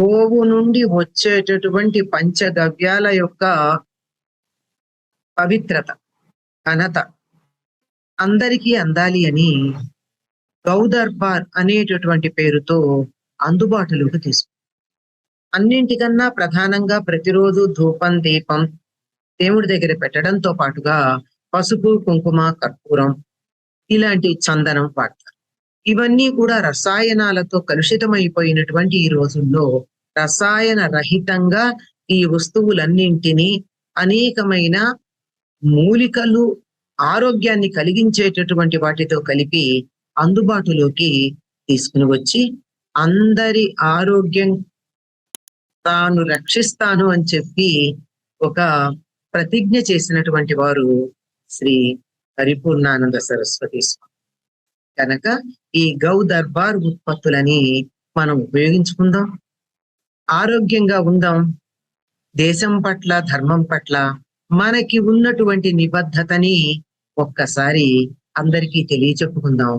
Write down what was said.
గోవు నుండి వచ్చేటటువంటి పంచగవ్యాల యొక్క పవిత్రత ఘనత అందరికీ అందాలి అని గౌదర్బార్ అనేటటువంటి పేరుతో అందుబాటులోకి తీసుకు అన్నింటికన్నా ప్రధానంగా ప్రతిరోజు ధూపం దీపం దేవుడి దగ్గర పెట్టడంతో పాటుగా పసుపు కుంకుమ కర్పూరం ఇలాంటి చందనం వాడతారు. ఇవన్నీ కూడా రసాయనాలతో కలుషితమైపోయినటువంటి ఈ రోజుల్లో రసాయన రహితంగా ఈ వస్తువులన్నింటినీ అనేకమైన మూలికలు ఆరోగ్యాన్ని కలిగించేటటువంటి వాటితో కలిపి అందుబాటులోకి తీసుకుని వచ్చి అందరి ఆరోగ్యం తాను రక్షిస్తాను అని చెప్పి ఒక ప్రతిజ్ఞ చేసినటువంటి వారు శ్రీ పరిపూర్ణానంద సరస్వతి స్వామి. కనుక ఈ గౌ దర్బార్ ఉత్పత్తులని మనం ఉపయోగించుకుందాం. ఆరోగ్యంగా ఉందాం. దేశం పట్ల ధర్మం పట్ల మనకి ఉన్నటువంటి నిబద్ధతని ఒక్కసారి అందరికీ తెలియచెప్పుకుందాం.